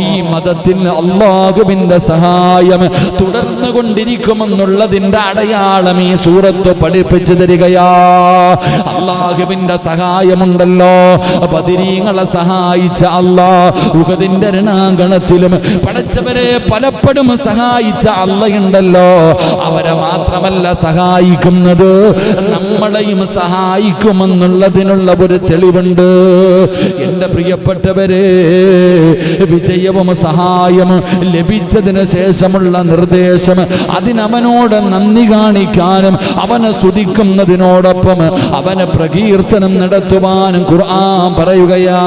ഈ മതത്തിൽ അള്ളാഹുവിന്റെ സഹായം തുടർന്നു കൊണ്ടിരിക്കുമെന്നുള്ളതിന്റെ അടയാളം ഈ സൂറത്ത് പഠിപ്പിച്ചു തരികയാ. അള്ളാഹുവിന്റെ സഹായമുണ്ടല്ലോ. ബദിരീങ്ങളെ സഹായിച്ച അല്ലാ. ഉഹദിന്റെ രണാങ്കണത്തിലും പടച്ചവരെ പലപ്പോഴും സഹായിച്ച അള്ളയുണ്ടല്ലോ അവരെ മാത്രമല്ല സഹായിക്കുന്നത് നമ്മളെയും സഹായിക്കുമെന്നുള്ളതിനുള്ള ഒരു തെളിവുണ്ട്. എന്റെ പ്രിയപ്പെട്ടവരെ വിജയവും സഹായം ലഭിച്ചതിന് ശേഷമുള്ള നിർദ്ദേശം അതിനവനോട് നന്ദി കാണിക്കാനും അവനെ സ്തുതിക്കുന്നതിനോടൊപ്പം അവനെ പ്രകീർത്തനം നടത്തുവാനും ഖുർആൻ പറയുകയാ.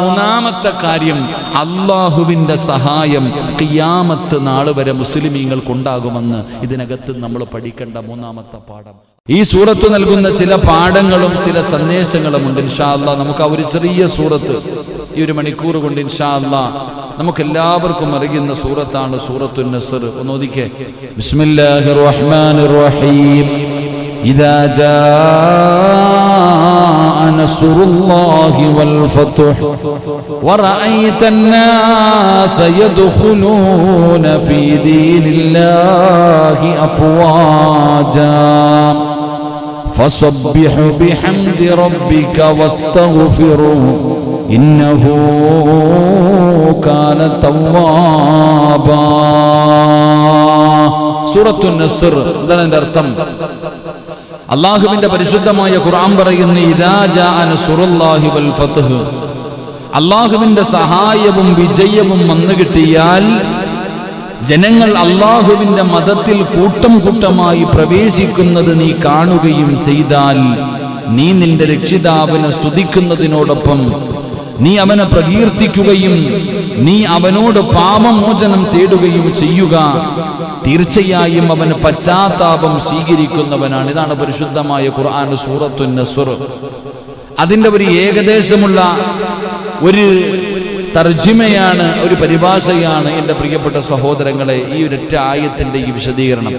മൂന്നാമത്തെ കാര്യം അള്ളാഹുവിന്റെ സഹായം കിയാമത്ത് നാളെ വരെ മുസ്ലിമീങ്ങൾക്കുണ്ടാകുമെന്ന് ഇതിനകത്ത് നമ്മൾ പഠിക്കേണ്ട മൂന്നാമത്തെ പാഠം. ഈ സൂറത്ത് നൽകുന്ന ചില പാഠങ്ങളും ചില സന്ദേശങ്ങളും ഉണ്ട് ഇൻഷാ അല്ലാ നമുക്ക് ആ ഒരു ചെറിയ സൂറത്ത് ഈ ഒരു മണിക്കൂർ കൊണ്ട് ഇൻഷാ അല്ലാ നമുക്ക് എല്ലാവർക്കും അറിയുന്ന സൂറത്താണ് സൂറത്തു നസർ ഒന്ന് ഒതുക്കെ ബിസ്മില്ലാഹിർ റഹ്മാനിർ റഹീം ഇദാ جاء نصر الله والفتح ورأيت الناس يدخلون في دين الله أفواجا فصبح بحمد ربك واستغفره കാന നസർ എന്താണ് അർത്ഥം. അള്ളാഹുവിന്റെ പരിശുദ്ധമായ ഖുർആൻ പറയുന്ന അള്ളാഹുവിന്റെ സഹായവും വിജയവും വന്നു കിട്ടിയാൽ ജനങ്ങൾ അള്ളാഹുവിന്റെ മതത്തിൽ കൂട്ടം കൂട്ടമായി പ്രവേശിക്കുന്നത് നീ കാണുകയും ചെയ്താൽ നീ നിന്റെ രക്ഷിതാവിനെ സ്തുതിക്കുന്നതിനോടൊപ്പം നീ അവനെ പ്രകീർത്തിക്കുകയും നീ അവനോട് പാപമോചനം തേടുകയും ചെയ്യുക. തീർച്ചയായും അവന് പശ്ചാത്താപം സ്വീകരിക്കുന്നവനാണ്. ഇതാണ് പരിശുദ്ധമായ ഖുർആൻ സൂറത്തു നസുർ. അതിന്റെ ഒരു ഏകദേശമുള്ള ഒരു തർജിമയാണ് ഒരു പരിഭാഷയാണ് എന്റെ പ്രിയപ്പെട്ട സഹോദരങ്ങളെ ഈ ഒരൊറ്റ ആയത്തിന്റെ ഈ വിശദീകരണം.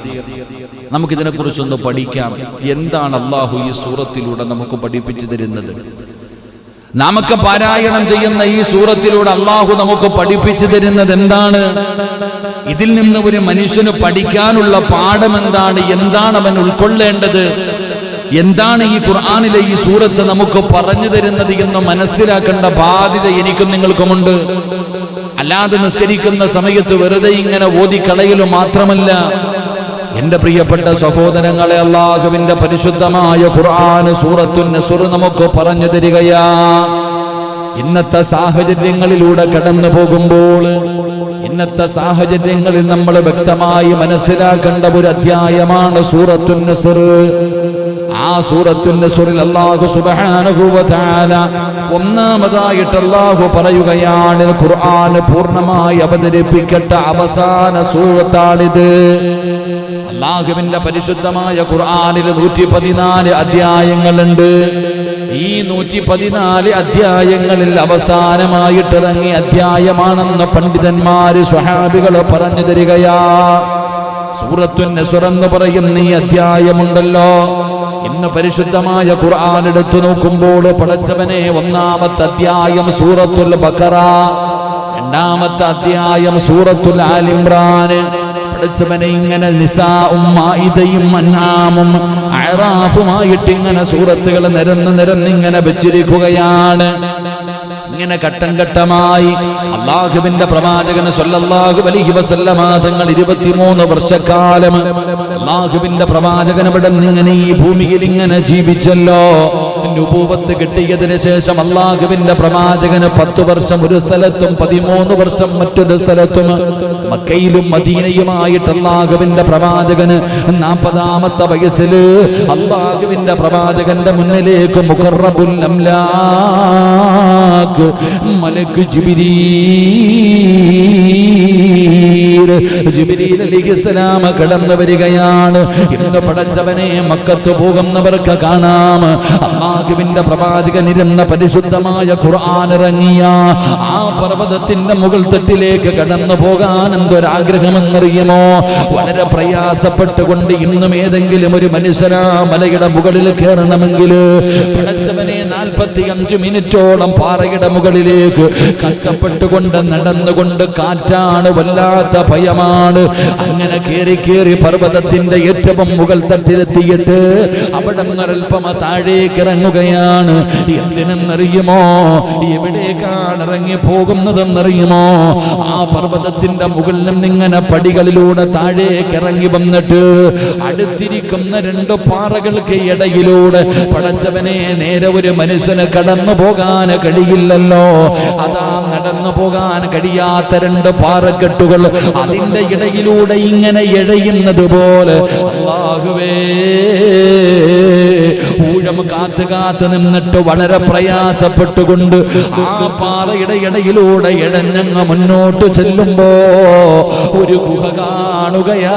നമുക്കിതിനെക്കുറിച്ചൊന്ന് പഠിക്കാം. എന്താണ് അള്ളാഹു ഈ സൂറത്തിലൂടെ നമുക്ക് പഠിപ്പിച്ചു തരുന്നത്? നാമൊക്കെ പാരായണം ചെയ്യുന്ന ഈ സൂറത്തിലൂടെ അള്ളാഹു നമുക്ക് പഠിപ്പിച്ചു തരുന്നത് എന്താണ്? ഇതിൽ നിന്ന് ഒരു മനുഷ്യന് പഠിക്കാനുള്ള പാഠം എന്താണ്? എന്താണ് അവൻ ഉൾക്കൊള്ളേണ്ടത്? എന്താണ് ഈ ഖുർആാനിലെ ഈ സൂറത്ത് നമുക്ക് പറഞ്ഞു തരുന്നത് എന്ന് മനസ്സിലാക്കേണ്ട ബാധ്യത എനിക്കും നിങ്ങൾക്കുമുണ്ട്. അല്ലാതെ നിസ്കരിക്കുന്ന സമയത്ത് വെറുതെ ഇങ്ങനെ ഓതിക്കളയലും മാത്രമല്ല. എന്റെ പ്രിയപ്പെട്ട സഹോദരങ്ങളെ അള്ളാഹുവിന്റെ പരിശുദ്ധമായ ഖുർആൻ സൂറത്തു നസുർ നമുക്ക് പറഞ്ഞു തരികയാ. ഇന്നത്തെ സാഹചര്യങ്ങളിലൂടെ കടന്നു പോകുമ്പോൾ ഇന്നത്തെ സാഹചര്യങ്ങളിൽ നമ്മൾ വ്യക്തമായി മനസ്സിലാക്കേണ്ട ഒരു അധ്യായമാണ് സൂറത്തു നസുർ. ആ സൂറത്തു നസുറിൽ അള്ളാഹു സുബ്ഹാനഹു വ തആല ഒന്നാമതായിട്ട് അള്ളാഹു പറയുകയാണ് ഖുർആൻ പൂർണമായി അവതരിപ്പിക്കട്ട അവസാന സൂറത്താണിത്. അള്ളാഹുവിന്റെ പരിശുദ്ധമായ ഖുർആാനിൽ നൂറ്റി പതിനാല് അധ്യായങ്ങളുണ്ട്. ഈ നൂറ്റി പതിനാല് അധ്യായങ്ങളിൽ അവസാനമായിട്ടിറങ്ങിയ അധ്യായമാണെന്ന് പണ്ഡിതന്മാര് സ്വഹാബികൾ പറഞ്ഞു തരികയാ. സൂറത്തു നസുർ എന്ന് പറയുന്ന ഈ അധ്യായമുണ്ടല്ലോ. ഇന്ന് പരിശുദ്ധമായ ഖുർആൻ എടുത്തു നോക്കുമ്പോൾ പടച്ചവനെ ഒന്നാമത്തെ അധ്യായം സൂറത്തുൽ ബക്കറ രണ്ടാമത്തെ അധ്യായം സൂറത്തുൽ ആലിമ്രാൻ പഠിച്ചവനെ ഇങ്ങനെ നിസാവും മായിദയും അന്നാമും അയറാഫുമായിട്ട് ഇങ്ങനെ സൂറത്തുകൾ നിരന്ന് നിരന്നിങ്ങനെ വെച്ചിരിക്കുകയാണ്. ഇങ്ങനെ ഘട്ടം ഘട്ടമായി അള്ളാഹുവിന്റെ പ്രവാചകന് സല്ലല്ലാഹു അലൈഹി വസല്ലമ തങ്ങൾ ഇരുപത്തിമൂന്ന് വർഷക്കാലം അള്ളാഹുവിന്റെ പ്രവാചകൻ ഇവിടെ ഇങ്ങനെ ഈ ഭൂമിയിൽ ഇങ്ങനെ ജീവിച്ചല്ലോ. നുപൂവത്ത് കിട്ടിയതിനു ശേഷം അള്ളാഹുവിന്റെ പ്രവാചകന് പത്ത് വർഷം ഒരു സ്ഥലത്തും പതിമൂന്ന് വർഷം മറ്റൊരു സ്ഥലത്തും മക്കയിലും മദീനയുമായിട്ട് അള്ളാഹുവിന്റെ പ്രവാചകന് നാൽപ്പതാമത്തെ വയസ്സിൽ അള്ളാഹുവിന്റെ പ്രവാചകന്റെ മുന്നിലേക്ക് മുഖറബുൽ മലക്ക് ജിബിരീൽ ജിബിരീൽ ജിബിരീൽ അലിഹിസ്സലാം കടന്നു വരികയാണ്. ഇന്ന് പടച്ചവനെ മക്കത്ത് പോകുന്നവർക്ക് കാണാം. അള്ളാഹുവിന്റെ പ്രവാചകനിരുന്ന പരിശുദ്ധമായ ഖുർആൻ ഇറങ്ങിയ ആ പർവതത്തിന്റെ മുകൾ തട്ടിലേക്ക് കടന്നു പോകാൻ എന്തൊരാഗ്രഹമെന്നറിയുമോ? വളരെ പ്രയാസപ്പെട്ടുകൊണ്ട് ഇന്നും ഏതെങ്കിലും ഒരു മനുഷ്യനാ മലയുടെ മുകളിൽ കയറണമെങ്കിൽ പടച്ചവനെ നാൽപ്പത്തി അഞ്ച് മിനിറ്റോളം പാറയുടെ മുകളിലേക്ക് കഷ്ടപ്പെട്ടുകൊണ്ട് നടന്നുകൊണ്ട് കാറ്റാണ് വല്ലാത്ത ഭയമാണ്. അങ്ങനെ കയറി കയറി പർവതത്തിന്റെ ഏറ്റവും മുകൾ തട്ടിലെത്തിയിട്ട് അവിടെ അല്പമ താഴേക്ക് ഇറങ്ങുകയാണ് എന്തിനെന്നറിയുമോ? എവിടേക്കാണ് ഇറങ്ങി പോകുന്നതെന്നറിയുമോ? ആ പർവതത്തിന്റെ മുകളിലും ഇങ്ങനെ പടികളിലൂടെ താഴേക്ക് ഇറങ്ങി വന്നിട്ട് അടുത്തിരിക്കുന്ന രണ്ട് പാറകൾക്ക് ഇടയിലൂടെ പടച്ചവനെ നേരെ ഒരു മനുഷ്യന് കടന്നു പോകാൻ കഴിയില്ലല്ലോ. അതാ നടന്നു പോകാൻ കഴിയാത്ത രണ്ട് പാറക്കെട്ടുകൾ അതിന്റെ ഇടയിലൂടെ ഇങ്ങനെ എഴയുന്നത് പോലെ. അള്ളാഹുവേ ഊഴം നിന്നിട്ട് വളരെ പ്രയാസപ്പെട്ടുകൊണ്ട് ആ പാറയുടെ ഇടയിലൂടെ ഇഴഞ്ഞങ്ങ് മുന്നോട്ട് ചെല്ലുമ്പോ ഒരു ഗുഹ കാണുകയാ.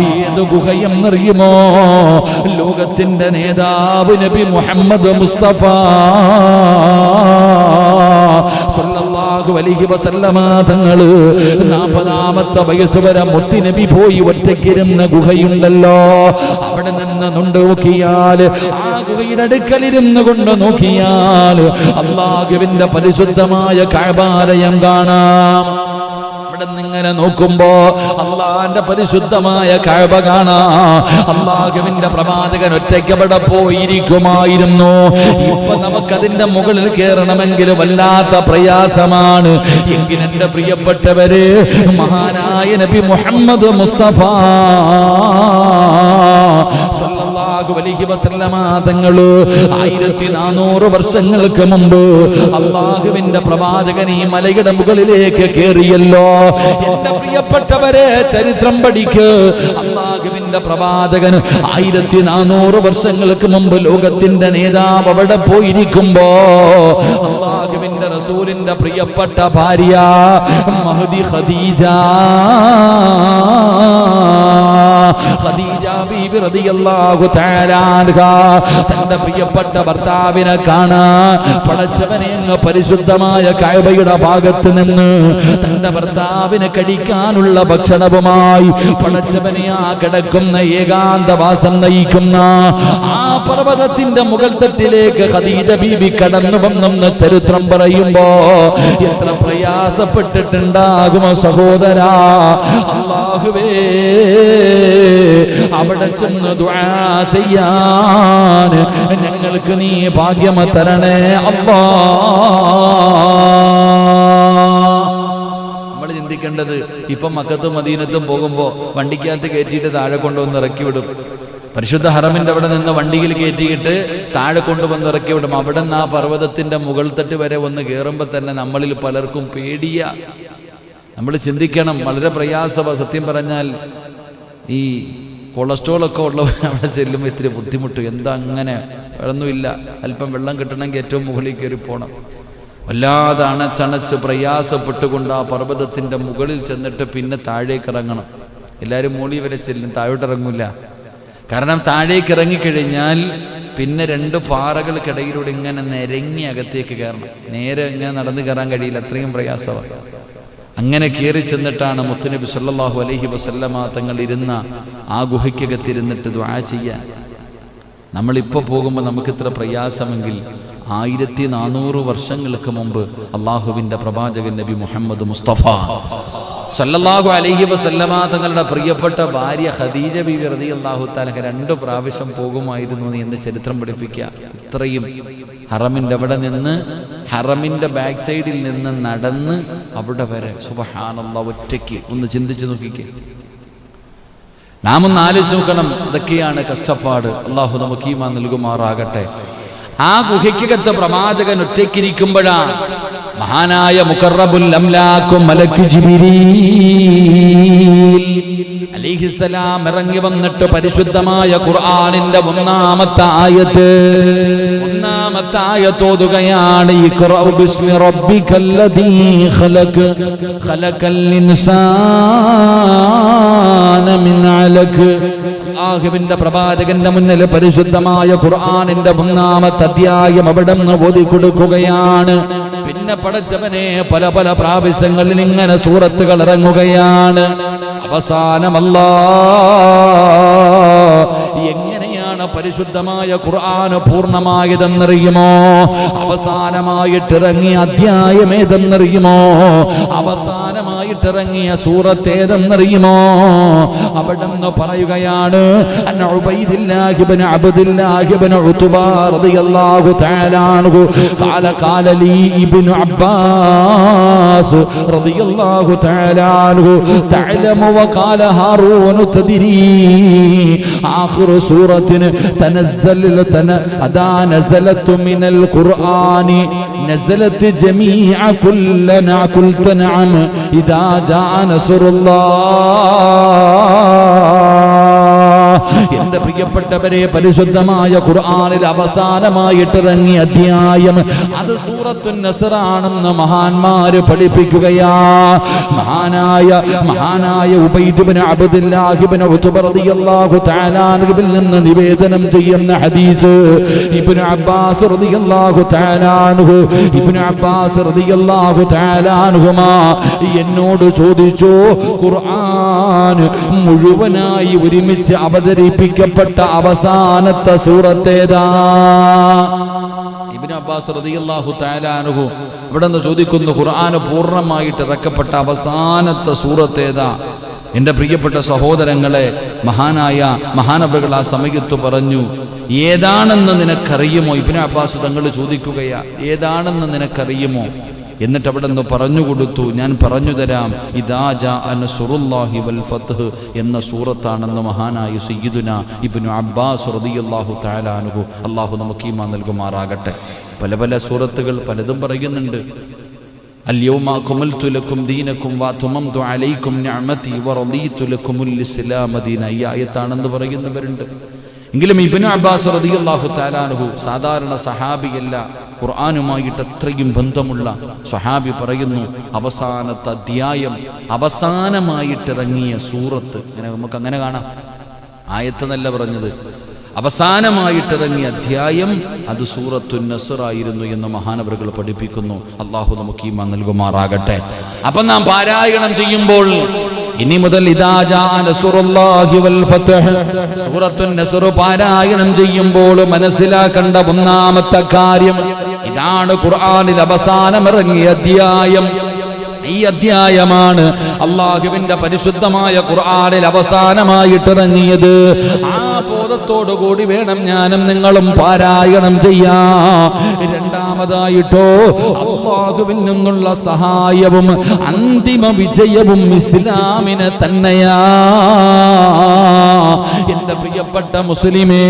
ഏത് ഗുഹയെന്നറിയുമോ? ലോകത്തിന്റെ നേതാവ് നബി മുഹമ്മദ് മുസ്തഫ. സല്ലല്ലാഹു അലൈഹി വസല്ലമ തങ്ങൾ നാൽപ്പതാമത്തെ വയസ്സ് വരെ മുത്തുനബി പോയി ഒറ്റയ്ക്കിരുന്ന ഗുഹയുണ്ടല്ലോ. അവിടെ നിന്ന് നുണ്ട് നോക്കിയാൽ ആ ഗുഹയുടെ അടുക്കലിരുന്ന് കൊണ്ട് നോക്കിയാൽ അള്ളാഹുവിന്റെ പരിശുദ്ധമായ കഴബാലയം കാണാം. അവിടെ ഇങ്ങനെ നോക്കുമ്പോ അള്ളാന്റെ പരിശുദ്ധമായ കഴവ കാണാ. അള്ളാഹുവിന്റെ പ്രവാചകൻ ഒറ്റയ്ക്കവിടെ പോയിരിക്കുമായിരുന്നു. ഇപ്പൊ നമുക്കതിന്റെ മുകളിൽ കയറണമെങ്കിൽ വല്ലാത്ത പ്രയാസമാണ്. എങ്കിൽ എന്റെ പ്രിയപ്പെട്ടവര് മഹാനായ നബി മുഹമ്മദ് മുസ്തഫ സല്ലല്ലാഹു വസല്ലമ തങ്ങൾ ആയിരത്തി നാനൂറ് വർഷങ്ങൾക്ക് മുമ്പ് അള്ളാഹുവിന്റെ പ്രവാചകൻ ഈ മലയുടെ മുകളിലേക്ക് കയറിയല്ലോ. എന്റെ പ്രിയപ്പെട്ടവരെ ചരിത്രം പഠിക്ക്. അള്ളാഹുവിന്റെ പ്രവാചകൻ ആയിരത്തി നാനൂറ് വർഷങ്ങൾക്ക് മുമ്പ് ലോകത്തിന്റെ നേതാവ് അവിടെ പോയിരിക്കുമ്പോ അള്ളാഹുവിന്റെ റസൂലിന്റെ പ്രിയപ്പെട്ട ഭാര്യ മഹദി ഖദീജ ഖദീജ ബീബി റളിയല്ലാഹു തആല തന്റെ പ്രിയപ്പെട്ട ഭർത്താവിനെ കാണാ പടച്ചവനെ പരിശുദ്ധമായ കഅബയുടെ ഭാഗത്ത് നിന്ന് തന്റെ ഭർത്താവിനെ കഴിക്കാനുള്ള ഭക്ഷണവുമായി പടച്ചവനെ ആ കിടക്കുന്ന ഏകാന്തവാസം നയിക്കുന്ന ആ പർവതത്തിന്റെ മുകൾ തട്ടിലേക്ക് ഖദീജ ബീബി കടന്നു വന്നെന്ന് ചരിത്രം പറയുമ്പോ എത്ര പ്രയാസപ്പെട്ടിട്ടുണ്ടാകും സഹോദര? അവിടെ ചെന്ന് ചെയ്യാൻ ഞങ്ങൾക്ക് നീ ഭാഗ്യമ തരണേ അല്ലാ. ചിന്തിക്കേണ്ടത് ഇപ്പം മക്കത്തും മദീനത്തും പോകുമ്പോൾ വണ്ടിക്കകത്ത് കയറ്റിയിട്ട് താഴെ കൊണ്ടുവന്ന് ഇറക്കി വിടും. പരിശുദ്ധ ഹറമിന്റെ അവിടെ നിന്ന് വണ്ടിയിൽ കയറ്റിയിട്ട് താഴെ കൊണ്ടുവന്ന് ഇറക്കി വിടും. അവിടെ നിന്ന് ആ പർവതത്തിന്റെ മുകൾ തട്ട് വരെ ഒന്ന് കയറുമ്പോൾ തന്നെ നമ്മളിൽ പലർക്കും പേടിയ. നമ്മൾ ചിന്തിക്കണം വളരെ പ്രയാസവ സത്യം പറഞ്ഞാൽ ഈ കൊളസ്ട്രോൾ ഒക്കെ ഉള്ളവർ അവിടെ ചെല്ലുമ്പോൾ ഇത്തിരി ബുദ്ധിമുട്ട്. എന്താ അങ്ങനെ? ഒന്നുമില്ല അല്പം വെള്ളം കിട്ടണമെങ്കിൽ ഏറ്റവും മുകളിൽ കയറി പോകണം വല്ലാതെ അണച്ചണച്ച് പ്രയാസപ്പെട്ടുകൊണ്ട് ആ പർവതത്തിന്റെ മുകളിൽ ചെന്നിട്ട് പിന്നെ താഴേക്ക് ഇറങ്ങണം എല്ലാവരും മൂളി വരെ ചെല്ലും താഴോട്ട് ഇറങ്ങില്ല കാരണം താഴേക്ക് ഇറങ്ങിക്കഴിഞ്ഞാൽ പിന്നെ രണ്ട് പാറകൾക്കിടയിലൂടെ ഇങ്ങനെ നിരങ്ങി അകത്തേക്ക് കയറണം. നേരെ ഇങ്ങനെ നടന്നു കയറാൻ കഴിയില്ല അത്രയും പ്രയാസമാണ്. അങ്ങനെ കയറി ചെന്നിട്ടാണ് മുത്തുനബി സല്ലാഹു അലഹി വസല്ലമ തങ്ങൾ ഇരുന്ന ആ ഗുഹയ്ക്കകത്തിരുന്നിട്ട് ദ്വാ ചെയ്യാൻ. നമ്മളിപ്പോൾ പോകുമ്പോൾ നമുക്കിത്ര പ്രയാസമെങ്കിൽ ആയിരത്തി നാനൂറ് വർഷങ്ങൾക്ക് മുമ്പ് അള്ളാഹുവിന്റെ പ്രവാചകൻ നബി മുഹമ്മദ് മുസ്തഫ സല്ലല്ലാഹു അലൈഹി വസല്ലമ തങ്ങളുടെ പ്രിയപ്പെട്ട ഭാര്യ ഖദീജ ബി റതി അള്ളാഹു താലഹ രണ്ട് പ്രാവശ്യം പോകുമായിരുന്നു എന്ന് ചരിത്രം പഠിപ്പിക്കുക. ഇത്രയും ഹറമിന്റെ അവിടെ നിന്ന് ഹറമിന്റെ ബാക്ക് സൈഡിൽ നിന്ന് നടന്ന് അവിടെ വരെ. സുബഹാനല്ല ഒറ്റയ്ക്ക്. ഒന്ന് ചിന്തിച്ചു നോക്കിക്കേ. നാം ഒന്ന് ആലോചിച്ച് നോക്കണം. ഇതൊക്കെയാണ് കഷ്ടപ്പാട്. അള്ളാഹു നമുക്ക് ഈമാൻ നൽകുമാറാകട്ടെ. ആ ഗുഹയ്ക്കകത്ത് പ്രവാചകൻ ഒറ്റയ്ക്കിരിക്കുമ്പോഴാ മഹാനായ മുഖറബുൽ അലിഹിസലാം ഇറങ്ങി വന്നിട്ട് പരിശുദ്ധമായ ഖുർആാനിന്റെ ഒന്നാമത്തെ ആയത്ത്. ഒന്നാമത്തെ ആയത്തോതുകയാണ് ഖലഖൽ ഇൻസാന മിൻ അല്ലാഹുവിന്റെ പ്രവാചകന്റെ മുന്നിൽ പരിശുദ്ധമായ ഖുർആാനിന്റെ മൂന്നാമത്തെ അധ്യായം അവിടെ നിന്ന് ഓതി കൊടുക്കുകയാണ്. പിന്നെ പടച്ചവനെ പല പല പ്രാവശ്യങ്ങളിൽ ഇങ്ങനെ സൂറത്തുകൾ ഇറങ്ങുകയാണ്. അവസാനമല്ലാ പരിശുദ്ധമായ ഖുർആൻ പൂർണ്ണമായതെന്നറിയുമോ അവസാനമായിട്ട് ഇറങ്ങിയ അധ്യായം ഏതെന്നറിയുമോ അവസാനമായിട്ട് ഇറങ്ങിയ സൂറത്ത് ഏതെന്നറിയുമോ അവിടെ നിന്ന് പറയുകയാണ് അൻ ഉബൈദില്ലാഹി ഇബ്നു അബ്ദില്ലാഹി ഇബ്നു ഉത്ബ റളിയല്ലാഹു തആല അൻഹു ഖാല ഖാല ലീ ഇബ്നു അബ്ബാസ് റളിയല്ലാഹു തആല അൻഹു തഅലമു وقال هارون تدري آخر سورة تنزل تن أدا نزلت من القرآن. نزلت جميع كلنا قلت نعم إذا جاء نصر الله. എന്റെ പ്രിയപ്പെട്ടവരെ പരിശുദ്ധമായ ഖുർആാനിൽ അവസാനമായിട്ട് ഇറങ്ങിയ അധ്യായം. അത് സൂറത്തു നസറാണെന്ന് മഹാന്മാര് പഠിപ്പിക്കുകയാ. മഹാനായ മഹാനായ ഉബൈദുബിന് അബ്ദുല്ലാഹിബ്നു തആല അൻഹുവിൽ നിന്ന് നിവേദനം ചെയ്യുന്ന ഹദീസ്. ഇബ്നു അബ്ബാസ് റളിയല്ലാഹു തആല ഇബിന് അബ്ബാസ് റളിയല്ലാഹു തആല അൻഹുമാ എന്നോട് ചോദിച്ചു ഖുർആൻ മുഴുവനായി ഒരുമിച്ച് അവതരിപ്പിക്കപ്പെട്ട അവസാനത്തെ സൂറത്തേതാ. ഇബ്നു അബ്ബാസ് റളിയല്ലാഹു താലാനുഹു ഇവിടെ നിന്ന് ചോദിക്കുന്നു ഖുർആൻ പൂർണമായിട്ട് ഇറക്കപ്പെട്ട അവസാനത്തെ സൂറത്തേതാ. എന്റെ പ്രിയപ്പെട്ട സഹോദരങ്ങളെ മഹാനായ മഹാനവകൾ ആ സമയത്ത് പറഞ്ഞു ഏതാണെന്ന് നിനക്കറിയുമോ? ഇബ്നു അബ്ബാസ് തങ്ങൾ ചോദിക്കുകയാ ഏതാണെന്ന് നിനക്കറിയുമോ? എന്നിട്ട് അവിടെ നിന്ന് പറഞ്ഞു കൊടുത്തു ഞാൻ പറഞ്ഞു തരാം ഇദാ ജാ നസ്റുല്ലാഹി വൽ ഫത്ഹ് എന്ന സൂറത്താണെന്ന് മഹാനായ സയ്യിദുന ഇബ്നു അബ്ബാസ് റളിയല്ലാഹു തആല അൻഹു അല്ലാഹു നമുക്ക് ഈമാൻ നൽകുമാറാകട്ടെ പല പല സൂറത്തുകൾ പലതും പറയുന്നുണ്ട് اليوم أكملت لكم دينكم وأتممت عليكم نعمتي ورضيت لكم الإسلام دينا ഈ ആയത്താണെന്ന് പറയുന്നവരുണ്ട് എങ്കിലും ഇബ്നു അബ്ബാസ് റളിയല്ലാഹു തആലാഹു സാധാരണ സഹാബിയല്ല ഖുർആനുമായിട്ട് അത്രയും ബന്ധമുള്ള സ്വഹാബി പറയുന്നു അവസാനത്തെ അധ്യായം അവസാനമായിട്ടിറങ്ങിയ സൂറത്ത്. അങ്ങനെ നമുക്ക് അങ്ങനെ കാണാം. ആയത്തെന്നല്ല പറഞ്ഞത്. അവസാനമായിട്ടിറങ്ങിയ അധ്യായം അത് സൂറത്തു നസറായിരുന്നു എന്ന് മഹാനവറുകൾ പഠിപ്പിക്കുന്നു. അള്ളാഹു നമുക്ക് ഈ നൽകുമാറാകട്ടെ. അപ്പൊ നാം പാരായണം ചെയ്യുമ്പോൾ ഇനി മുതൽ പാരായണം ചെയ്യുമ്പോൾ മനസ്സിലാക്കേണ്ട ഒന്നാമത്തെ കാര്യം ഇതാണ് ഖുർആാനിൽ അവസാനം ഇറങ്ങിയ അധ്യായം. ഈ അധ്യായമാണ് അള്ളാഹുവിന്റെ പരിശുദ്ധമായ ഖുർആനിൽ അവസാനമായിട്ട് ഇറങ്ങിയത് ആ ബോധത്തോടു കൂടി വേണം ഞാനും നിങ്ങളും പാരായണം ചെയ്യാ. രണ്ടാമതായിട്ടോ അള്ളാഹുവിൽ നിന്നുള്ള സഹായവും അന്തിമ വിജയവും ഇസ്ലാമിന് തന്നെയാ. എന്റെ പ്രിയപ്പെട്ട മുസ്ലിമേ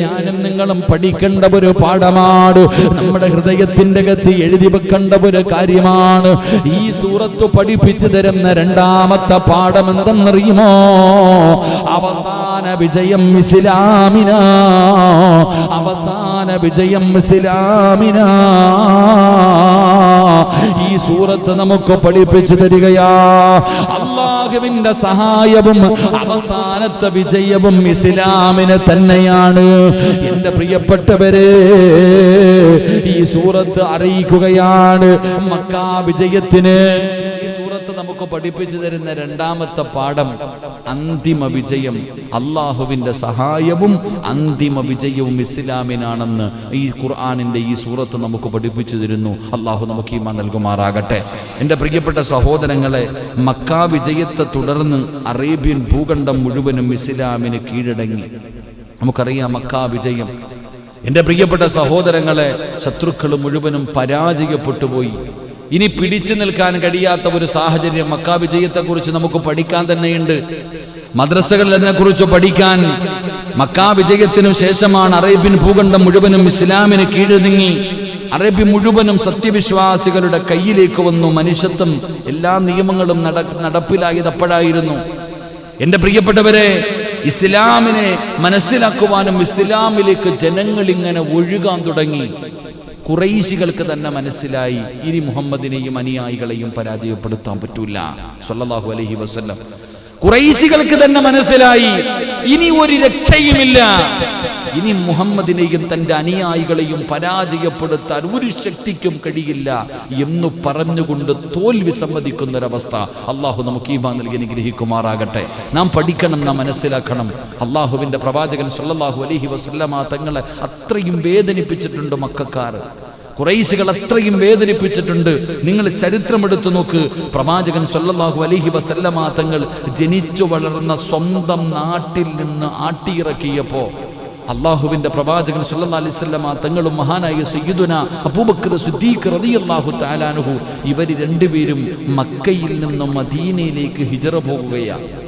ഞാനും നിങ്ങളും പഠിക്കേണ്ട ഒരു പാഠമാണ് നമ്മുടെ ഹൃദയത്തിന്റെ ഗതി എഴുതി വെക്കേണ്ട ഒരു കാര്യമാണ്. ഈ സൂറത്ത് പഠിപ്പിച്ചു തരുന്ന രണ്ടാമത്തെ പാഠം എന്തെന്നറിയുമോ? അവസാന വിജയം ഇസ്ലാമിന. അവസാന വിജയം ഇസ്ലാമിന. ഈ സൂറത്ത് നമുക്ക് പഠിപ്പിച്ചു തരികയാ. അള്ളാഹുവിന്റെ സഹായവും അവസാനത്തെ വിജയവും ഇസ്ലാമിന് തന്നെയാണ്. എന്റെ പ്രിയപ്പെട്ടവരെ ഈ സൂറത്ത് അറിയിക്കുകയാണ് മക്കാ വിജയത്തിന്. ഈ സൂറത്ത് നമുക്ക് പഠിപ്പിച്ചു തരുന്ന രണ്ടാമത്തെ പാഠം. അന്തിമ വിജയം. അള്ളാഹുവിന്റെ സഹായവും അന്തിമ വിജയവും ഇസ്ലാമിനാണെന്ന് ഈ ഖുർആാനിന്റെ ഈ സൂറത്ത് നമുക്ക് പഠിപ്പിച്ചു തരുന്നു. അള്ളാഹു നമുക്ക് ഈ നൽകുമാറാകട്ടെ. എന്റെ പ്രിയപ്പെട്ട സഹോദരങ്ങളെ മക്കാ വിജയത്തെ തുടർന്ന് അറേബ്യൻ ഭൂഖണ്ഡം മുഴുവനും ഇസ്ലാമിന് കീഴടങ്ങി. നമുക്കറിയാം മക്കാ വിജയം. എന്റെ പ്രിയപ്പെട്ട സഹോദരങ്ങളെ ശത്രുക്കൾ മുഴുവനും പരാജയപ്പെട്ടു പോയി. ഇനി പിടിച്ചു നിൽക്കാൻ കഴിയാത്ത ഒരു സാഹചര്യം മക്കാ വിജയത്തെക്കുറിച്ച് നമുക്ക് പഠിക്കാൻ തന്നെയുണ്ട്. മദ്രസകളിൽ അതിനെക്കുറിച്ച് പഠിക്കാൻ മക്കാ വിജയത്തിനു ശേഷമാണ് അറേബ്യൻ ഭൂഖണ്ഡം മുഴുവനും ഇസ്ലാമിന് കീഴ് നീങ്ങി. അറബി മുഴുവനും സത്യവിശ്വാസികളുടെ കയ്യിലേക്ക് വന്നു. മനുഷ്യത്വം എല്ലാ നിയമങ്ങളും നട നടപ്പിലായത് അപ്പോഴായിരുന്നു എന്റെ പ്രിയപ്പെട്ടവരെ ഇസ്ലാമിനെ മനസ്സിലാക്കുവാനും ഇസ്ലാമിലേക്ക് ജനങ്ങൾ ഇങ്ങനെ ഒഴുകാൻ തുടങ്ങി. കുറൈശികൾക്ക് തന്നെ മനസ്സിലായി. ഇനി മുഹമ്മദിനെയും അനുയായികളെയും പരാജയപ്പെടുത്താൻ പറ്റൂല. സല്ലാഹു അലഹി വസല്ലം. കുറൈശികൾക്ക് തന്നെ മനസ്സിലായി. ഇനി ഒരു രക്ഷയുമില്ല. ഇനി മുഹമ്മദിനെയും തന്റെ അനുയായികളെയും പരാജയപ്പെടുത്താൻ ഒരു ശക്തിക്കും കഴിയില്ല എന്ന് പറഞ്ഞുകൊണ്ട് തോൽവി സമ്മതിക്കുന്ന ഒരവസ്ഥ അള്ളാഹു നമുക്ക് ഈമാ നൽകി അനുഗ്രഹിക്കുമാറാകട്ടെ. നാം പഠിക്കണം നാം മനസ്സിലാക്കണം. അള്ളാഹുവിന്റെ പ്രവാചകൻ സല്ലല്ലാഹു അലഹി വസല്ലമ തങ്ങളെ അത്രയും വേദനിപ്പിച്ചിട്ടുണ്ട് മക്കാർ. കുറൈശികൾ അത്രയും വേദനിപ്പിച്ചിട്ടുണ്ട്. നിങ്ങൾ ചരിത്രമെടുത്തു നോക്ക്. പ്രവാചകൻ സല്ലല്ലാഹു അലഹി വസല്ലമ തങ്ങൾ ജനിച്ചു വളർന്ന സ്വന്തം നാട്ടിൽ നിന്ന് ആട്ടിയിറക്കിയപ്പോ അള്ളാഹുവിന്റെ പ്രവാചകൻ വസല്ലമ തങ്ങളും മഹാനായ സയ്യിദുന അബൂബക്കർ സിദ്ദീഖ് റളിയല്ലാഹു താലാനുഹു ഇവർ രണ്ടുപേരും മക്കയിൽ നിന്ന് മദീനയിലേക്ക് ഹിജറ പോകുകയാണ്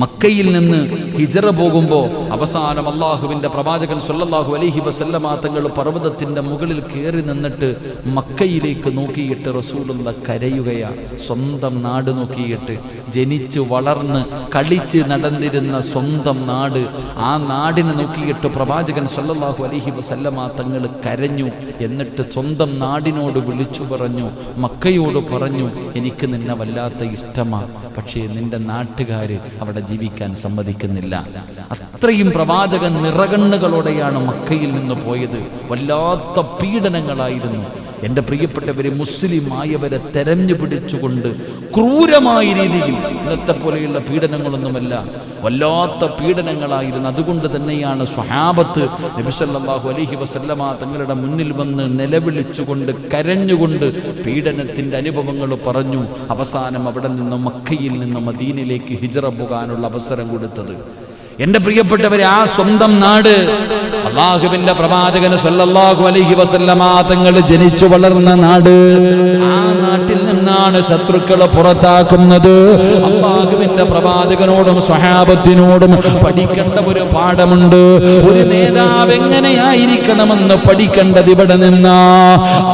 മക്കയിൽ നിന്ന് ഹിജറ പോകുമ്പോൾ അവസാനം അള്ളാഹുവിന്റെ പ്രവാചകൻ സല്ലല്ലാഹു അലൈഹി വസല്ലമ തങ്ങൾ പർവതത്തിന്റെ മുകളിൽ കയറി നിന്നിട്ട് മക്കയിലേക്ക് നോക്കിയിട്ട് റസൂലുള്ള കരയുകയാണ് സ്വന്തം നാട് നോക്കിയിട്ട് ജനിച്ചു വളർന്ന് കളിച്ച് നടന്നിരുന്ന സ്വന്തം നാട് ആ നാടിനെ നോക്കിയിട്ട് പ്രവാചകൻ സല്ലല്ലാഹു അലൈഹി വസല്ലമ തങ്ങൾ കരഞ്ഞു എന്നിട്ട് സ്വന്തം നാടിനോട് വിളിച്ചു പറഞ്ഞു മക്കയോട് പറഞ്ഞു എനിക്ക് നിന്നെ വല്ലാത്ത ഇഷ്ടമാണ് പക്ഷേ നിന്റെ നാട്ടുകാർ അവിടെ ജീവിക്കാൻ സമ്മതിക്കുന്നില്ല. അത്രയും പ്രവാചകൻ നിറകണ്ണുകളോടെയാണ് മക്കയിൽ നിന്ന് പോയത്. വല്ലാത്ത പീഡനങ്ങളായിരുന്നു. എന്റെ പ്രിയപ്പെട്ടവരെ മുസ്ലിം ആയവരെ തെരഞ്ഞു പിടിച്ചുകൊണ്ട് ക്രൂരമായ രീതിയിൽ ഇന്നത്തെ പോലെയുള്ള പീഡനങ്ങളൊന്നുമല്ല വല്ലാത്ത പീഡനങ്ങളായിരുന്നു. അതുകൊണ്ട് തന്നെയാണ് സ്വഹാബത്ത് നബിസല്ലാഹു അലഹി വസല്ലമ തങ്ങളുടെ മുന്നിൽ വന്ന് നിലവിളിച്ചുകൊണ്ട് കരഞ്ഞുകൊണ്ട് പീഡനത്തിന്റെ അനുഭവങ്ങൾ പറഞ്ഞു. അവസാനം അവിടെ നിന്നും മക്കയിൽ നിന്ന് മദീനിലേക്ക് ഹിജറ പോകാനുള്ള അവസരം കൊടുത്തത്. എന്റെ പ്രിയപ്പെട്ടവരെ ആ സ്വന്തം നാട് അള്ളാഹുവിന്റെ പ്രവാചകന് സല്ലല്ലാഹു അലൈഹി വസല്ലമ തങ്ങൾ ജനിച്ചു വളർന്ന നാട്. ആ നാട്ടിൽ നിന്നാണ് ശത്രുക്കളെ പുറത്താക്കുന്നത്. അള്ളാഹുവിന്റെ പ്രവാചകനോടും സ്വഹാബത്തിനോടും പഠിക്കേണ്ട ഒരു പാഠമുണ്ട്. ഒരു നേതാവ് എങ്ങനെയായിരിക്കണമെന്ന് പഠിക്കേണ്ടത് ഇവിടെ നിന്നാ.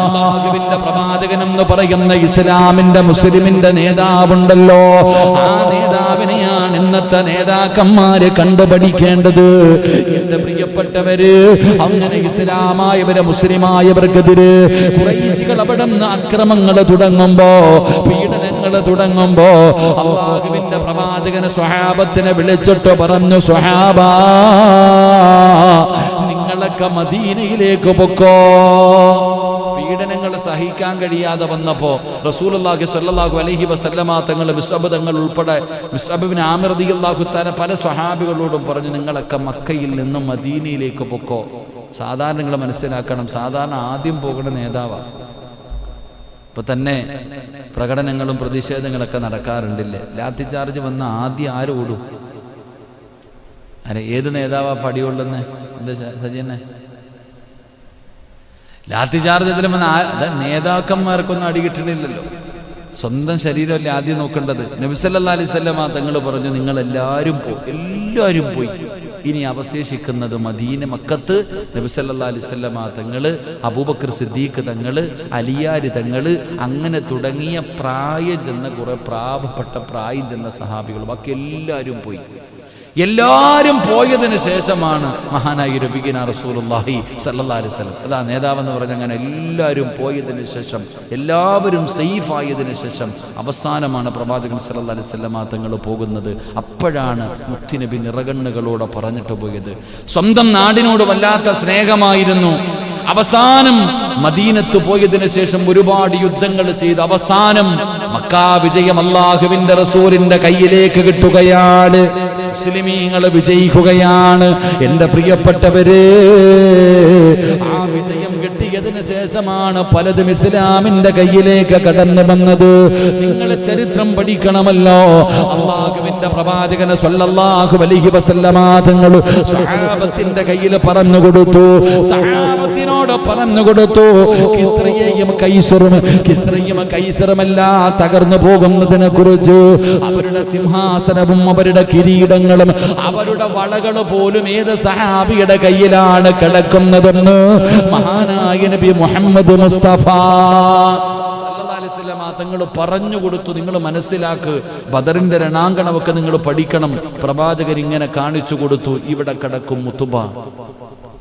അള്ളാഹുവിന്റെ പ്രവാചകനെന്ന് പറയുന്ന ഇസ്ലാമിന്റെ മുസ്ലിമിന്റെ നേതാവുണ്ടല്ലോ. ആ നേതാവിനെയാണ് ഇന്നത്തെ നേതാക്കന്മാര് കണ്ടുപഠിക്കേണ്ടത്? എന്റെ പ്രിയപ്പെട്ടവര് അങ്ങനെ ഇസ്ലാമായവര് മുസ്ലിമായവർക്കെതിരെ കുറൈശികൾ അവിടെ നിന്ന് അക്രമങ്ങൾ തുടങ്ങുമ്പോ പീഡനങ്ങൾ തുടങ്ങുമ്പോ അള്ളാഹുവിന്റെ പ്രവാചകന് സ്വഹാബത്തിനെ വിളിച്ചിട്ട് പറഞ്ഞു സ്വഹാബ നിങ്ങളൊക്കെ മദീനയിലേക്ക് പൊക്കോ. പീഡനങ്ങൾ സഹിക്കാൻ കഴിയാതെ വന്നപ്പോൾ റസൂലുള്ളാഹി സല്ലാഹു അലഹി വസല്ലമ തങ്ങൾ മിസ്അബ് തങ്ങൾ ഉൾപ്പെടെ മിസ്അബിന് ആമിർ അള്ളാഹു തന്നെ പല സ്വഹാബികളോടും പറഞ്ഞു നിങ്ങളൊക്കെ മക്കയിൽ നിന്നും മദീനയിലേക്ക് പൊക്കോ. സാധാരണ നിങ്ങൾ മനസ്സിലാക്കണം സാധാരണ ആദ്യം പോകുന്ന നേതാവാണ് ഇപ്പൊ തന്നെ പ്രകടനങ്ങളും പ്രതിഷേധങ്ങളൊക്കെ നടക്കാറുണ്ടില്ലേ. ലാത്തി ചാർജ് വന്ന ആദ്യം ആരോടും അരെ ഏത് നേതാവാ പടിയുള്ളെന്ന് എന്താ സജീനെ ലാത്തി ചാർജ് ഇതിലും നേതാക്കന്മാർക്കൊന്നും അടി കിട്ടണില്ലല്ലോ സ്വന്തം ശരീരമല്ലേ ആദ്യം നോക്കേണ്ടത്? നബിസല്ലാ അലൈവല്ലമ തങ്ങൾ പറഞ്ഞു നിങ്ങൾ എല്ലാവരും പോയി എല്ലാവരും പോയി. ഇനി അവശേഷിക്കുന്നത് മദീന മക്കത്ത്. നബിസല്ലാ അലൈവല്ലമ തങ്ങൾ അബൂബക്കർ സിദ്ദീഖ് തങ്ങൾ അലിയാര് തങ്ങൾ അങ്ങനെ തുടങ്ങിയ പ്രായം ചെന്ന കുറെ പ്രാപപ്പെട്ട പ്രായം ചെന്ന സഹാബികൾ ബാക്കി എല്ലാവരും പോയി. എല്ലാവരും പോയതിന് ശേഷമാണ് മഹാനായി രബിഗിന റസൂലുള്ളാഹി സല്ലല്ലാഹു വസല്ലം. അതാ നേതാവെന്ന് പറഞ്ഞ അങ്ങനെ എല്ലാവരും പോയതിന് ശേഷം എല്ലാവരും സേഫ് ആയതിനു ശേഷം അവസാനമാണ് പ്രവാചകൻ സല്ലാ അലൈഹി വസല്ലം തങ്ങൾ പോകുന്നത്. അപ്പോഴാണ് മുത്തുനബി നിറകണ്ണുകളോടെ പറഞ്ഞിട്ട് പോയത്. സ്വന്തം നാടിനോട് വല്ലാത്ത സ്നേഹമായിരുന്നു. അവസാനം മദീനത്ത് പോയതിനു ശേഷം ഒരുപാട് യുദ്ധങ്ങൾ ചെയ്ത് അവസാനം മക്കാ വിജയം അള്ളാഹുവിന്റെ റസൂലിന്റെ കയ്യിലേക്ക് കിട്ടുകയാണ്. മുസ്ലിമീങ്ങൾ വിജയിക്കുകയാണ്. എന്റെ പ്രിയപ്പെട്ടവര് ആ വിജയം കിട്ടിയതിന് ശേഷമാണ് പലതും ഇസ്ലാമിന്റെ കയ്യിലേക്ക് കടന്നു വന്നത്. നിങ്ങൾ ചരിത്രം പഠിക്കണമല്ലോ. അള്ളാഹുവിന്റെ പ്രവാചകന് സല്ലല്ലാഹു അലൈഹി വസല്ലമ തങ്ങൾ സഹാബത്തിന്റെ കയ്യിൽ പറഞ്ഞു കൊടുത്തു. സഹാബത്തിനോട് പറഞ്ഞു കൊടുത്തു. കിസ്രയെയും കൈസറും കിസ്രയും കൈസറുമെല്ലാം തകർന്നു പോകുന്നതിനെ കുറിച്ച് അവരുടെ സിംഹാസനവും അവരുടെ കിരീടങ്ങളും അവരുടെ വളകൾ പോലും ഏത് സഹാബിയുടെ കയ്യിലാണ് കിടക്കുന്നതെന്ന് മഹാനായ നബി മുഹമ്മദ് മുസ്തഫ. തങ്ങൾ പറഞ്ഞു കൊടുത്തു നിങ്ങൾ മനസ്സിലാക്ക്. ബദറിന്റെ രണാങ്കണമൊക്കെ നിങ്ങൾ പഠിക്കണം. പ്രവാചകൻ ഇങ്ങനെ കാണിച്ചു കൊടുത്തു ഇവിടെ കിടക്കും മുത്തുബ.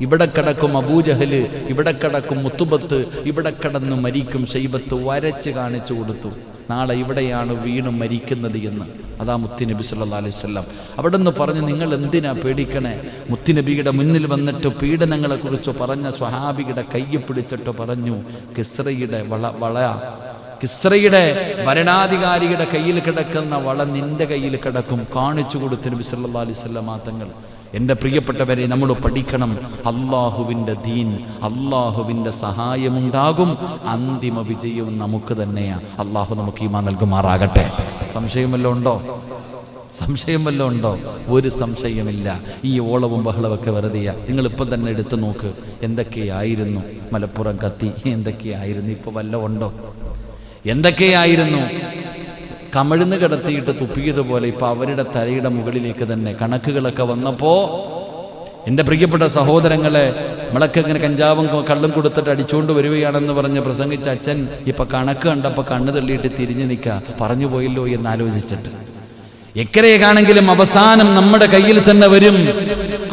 ഇവിടെ കിടക്കും അബൂജഹൽ. ഇവിടെ കിടക്കും മുത്തുബത്ത്. ഇവിടെ കിടന്ന് മരിക്കും ശൈബത്ത് വരച്ച് കാണിച്ചു കൊടുത്തു. നാളെ ഇവിടെയാണ് വീണ് മരിക്കുന്നത് എന്ന്. അതാ മുത്തുനബി സല്ലാ അലൈഹി സ്വല്ലാം അവിടെ നിന്ന് പറഞ്ഞ് നിങ്ങൾ എന്തിനാ പേടിക്കണേ? മുത്തുനബിയുടെ മുന്നിൽ വന്നിട്ട് പീഡനങ്ങളെക്കുറിച്ചോ പറഞ്ഞ സ്വഹാബിയുടെ കയ്യെ പിടിച്ചിട്ട് പറഞ്ഞു കിസ്രയുടെ വള വള കിസ്രയുടെ ഭരണാധികാരിയുടെ കയ്യിൽ കിടക്കുന്ന വള നിന്റെ കയ്യിൽ കിടക്കും. കാണിച്ചു കൊടുത്തു നബി സല്ലാ അലൈഹി സ്വല്ലാം തങ്ങൾ. എന്റെ പ്രിയപ്പെട്ടവരെ നമ്മൾ പഠിക്കണം. അള്ളാഹുവിന്റെ ദീൻ അള്ളാഹുവിന്റെ സഹായമുണ്ടാകും. അന്തിമ വിജയവും നമുക്ക് തന്നെയാണ് അള്ളാഹു നമുക്ക് ഈമാ നൽകുമാറാകട്ടെ. സംശയം വല്ലതും ഉണ്ടോ? സംശയം വല്ലതും ഉണ്ടോ? ഒരു സംശയമില്ല ഈ ഓളവും ബഹളവൊക്കെ വെറുതെയാ. നിങ്ങൾ ഇപ്പം തന്നെ എടുത്തു നോക്ക്. എന്തൊക്കെയായിരുന്നു? മലപ്പുറം കത്തി. എന്തൊക്കെയായിരുന്നു? ഇപ്പോൾ വല്ലതും ഉണ്ടോ? എന്തൊക്കെയായിരുന്നു? കമിഴ്ന്ന് കിടത്തിയിട്ട് തുപ്പിയതുപോലെ ഇപ്പൊ അവരുടെ തലയുടെ മുകളിലേക്ക് തന്നെ കണക്കുകളൊക്കെ വന്നപ്പോൾ എന്റെ പ്രിയപ്പെട്ട സഹോദരങ്ങളെ നമ്മളൊക്കെ ഇങ്ങനെ കഞ്ചാവും കള്ളും കൊടുത്തിട്ട് അടിച്ചുകൊണ്ട് വരികയാണെന്ന് പറഞ്ഞ് പ്രസംഗിച്ച അച്ഛൻ ഇപ്പൊ കണക്ക് കണ്ടപ്പോൾ കണ്ണ് തള്ളിയിട്ട് തിരിഞ്ഞു നിൽക്കുക പറഞ്ഞു പോയില്ലോ എന്ന് ആലോചിച്ചിട്ട്. എക്കരയാണെങ്കിലും അവസാനം നമ്മുടെ കയ്യിൽ തന്നെ വരും.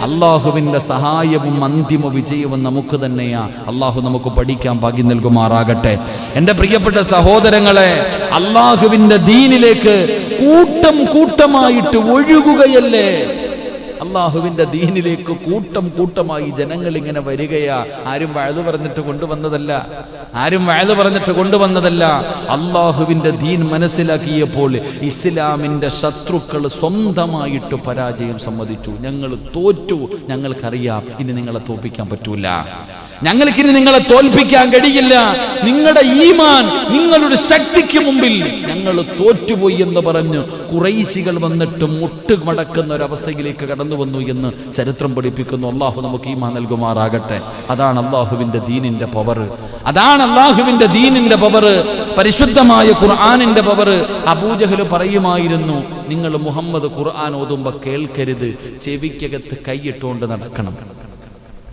അള്ളാഹുവിന്റെ സഹായവും അന്തിമ വിജയവും നമുക്ക് തന്നെയാ. അള്ളാഹു നമുക്ക് പഠിക്കാൻ ഭാഗ്യം നൽകുമാറാകട്ടെ. എന്റെ പ്രിയപ്പെട്ട സഹോദരങ്ങളെ അള്ളാഹുവിന്റെ ദീനിലേക്ക് കൂട്ടം കൂട്ടമായിട്ട് ഒഴുകുകയല്ലേ? അള്ളാഹുവിന്റെ ദീനിലേക്ക് കൂട്ടം കൂട്ടമായി ജനങ്ങൾ ഇങ്ങനെ വരികയാ. ആരും വഴുതു പറഞ്ഞിട്ട് കൊണ്ടുവന്നതല്ല. ആരും വഴുതു പറഞ്ഞിട്ട് കൊണ്ടുവന്നതല്ല. അള്ളാഹുവിന്റെ ദീൻ മനസ്സിലാക്കിയപ്പോൾ ഇസ്ലാമിന്റെ ശത്രുക്കൾ സ്വന്തമായിട്ട് പരാജയം സമ്മതിച്ചു. ഞങ്ങൾ തോറ്റു. ഞങ്ങൾക്കറിയാം. ഇനി നിങ്ങളെ തോപ്പിക്കാൻ പറ്റൂല. ഞങ്ങൾക്കിനി നിങ്ങളെ തോൽപ്പിക്കാൻ കഴിയില്ല. നിങ്ങളുടെ ഈമാൻ നിങ്ങളുടെ ശക്തിക്ക് മുമ്പിൽ ഞങ്ങൾ തോറ്റുപോയി എന്ന് പറഞ്ഞു കുറൈശികൾ വന്നിട്ട് മുട്ട് മടക്കുന്ന ഒരവസ്ഥയിലേക്ക് കടന്നു വന്നു എന്ന് ചരിത്രം പഠിപ്പിക്കുന്നു. അള്ളാഹു നമുക്ക് ഈമാൻ നൽകുമാറാകട്ടെ. അതാണ് അള്ളാഹുവിന്റെ ദീനിന്റെ പവർ. അതാണ് അള്ളാഹുവിന്റെ ദീനിന്റെ പവർ. പരിശുദ്ധമായ ഖുർആാനിന്റെ പവർ. അബൂജഹൽ പറയുമായിരുന്നു നിങ്ങൾ മുഹമ്മദ് ഖുർആൻ ഓതുമ്പോൾ കേൾക്കരുത്. ചെവിക്കകത്ത് കൈയിട്ടുകൊണ്ട് നടക്കണം.